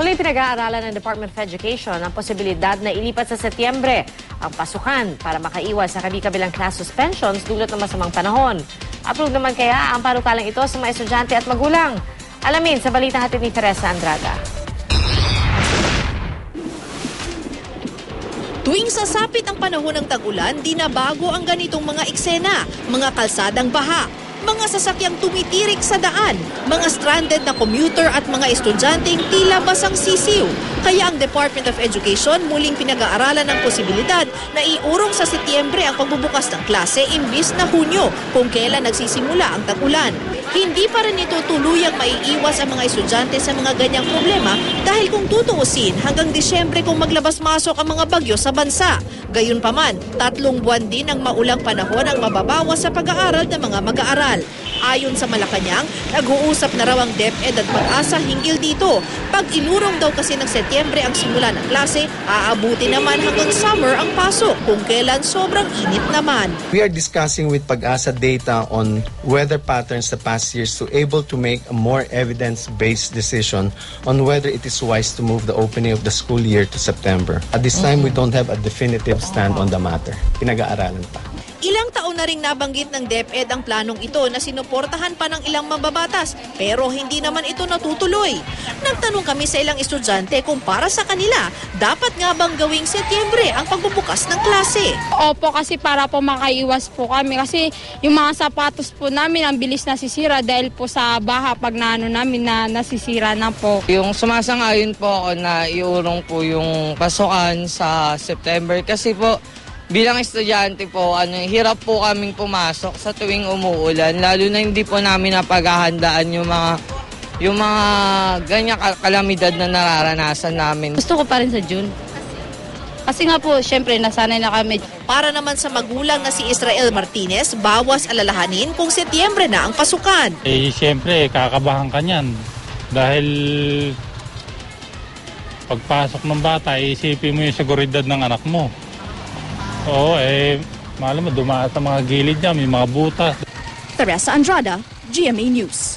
Muli pinag-aaralan ng Department of Education ang posibilidad na ilipat sa Setyembre ang pasukan para makaiwas sa kabi-kabilang class suspensions dulot ng masamang panahon. Approve naman kaya ang panukalang ito sa mga estudyante at magulang. Alamin sa balita hatid ni Teresa Andrada. Tuwing sasapit ang panahon ng tag-ulan, di na bago ang ganitong mga eksena, mga kalsadang baha, mga sasakyang tumitirik sa daan, mga stranded na commuter at mga estudyanteng tila basang sisiw. Kaya ang Department of Education muling pinag-aaralan ng posibilidad na iurong sa Setyembre ang pagbubukas ng klase imbis na Hunyo kung kailan nagsisimula ang tag-ulan. Hindi pa rin ito tuluyang maiiwas ang mga estudyante sa mga ganyang problema dahil kung tutuusin hanggang Disyembre kung maglabas-masok ang mga bagyo sa bansa. Gayunpaman, tatlong buwan din ang maulang panahon ang mababawas sa pag-aaral ng mga mag-aaral. Ayon sa Malacanang, nag-uusap na raw ang DepEd at pag-asa hinggil dito. Pag inurong daw kasi ng Setyembre ang simula ng klase, aabuti naman hanggang summer ang pasok kung kailan sobrang init naman. We are discussing with Pag-asa data on weather patterns the past years to able to make a more evidence-based decision on whether it is wise to move the opening of the school year to September. At this time, we don't have a definitive stand on the matter. Pinag-aaralan pa. Ilang taon na ring nabanggit ng DepEd ang planong ito na sinuportahan pa ng ilang mababatas pero hindi naman ito natutuloy. Nagtanong kami sa ilang estudyante kung para sa kanila, dapat nga bang gawing Setyembre ang pagbubukas ng klase? Opo, kasi para po makaiwas po kami. Kasi yung mga sapatos po namin, ang bilis nasisira dahil po sa baha pag naano namin na nasisira na po. Yung sumasang-ayon po ako na iurong po yung pasukan sa September kasi po bilang estudyante po, ano, hirap po kaming pumasok sa tuwing umuulan lalo na hindi po namin napaghahandaan yung mga yung mga ganyan ka- kalamidad na nararanasan namin. Gusto ko pa rin sa June. Kasi nga po, syempre, nasanay na kami. Para naman sa magulang na si Israel Martinez, bawas alalahanin kung Setyembre na ang pasukan. Eh, siyempre, kakabahan ka niyan. Dahil pagpasok ng bata, isipin mo yung seguridad ng anak mo. Oo, eh, malam mo, dumaan sa mga gilid niya, may mga butas. Teresa Andrada, GMA News.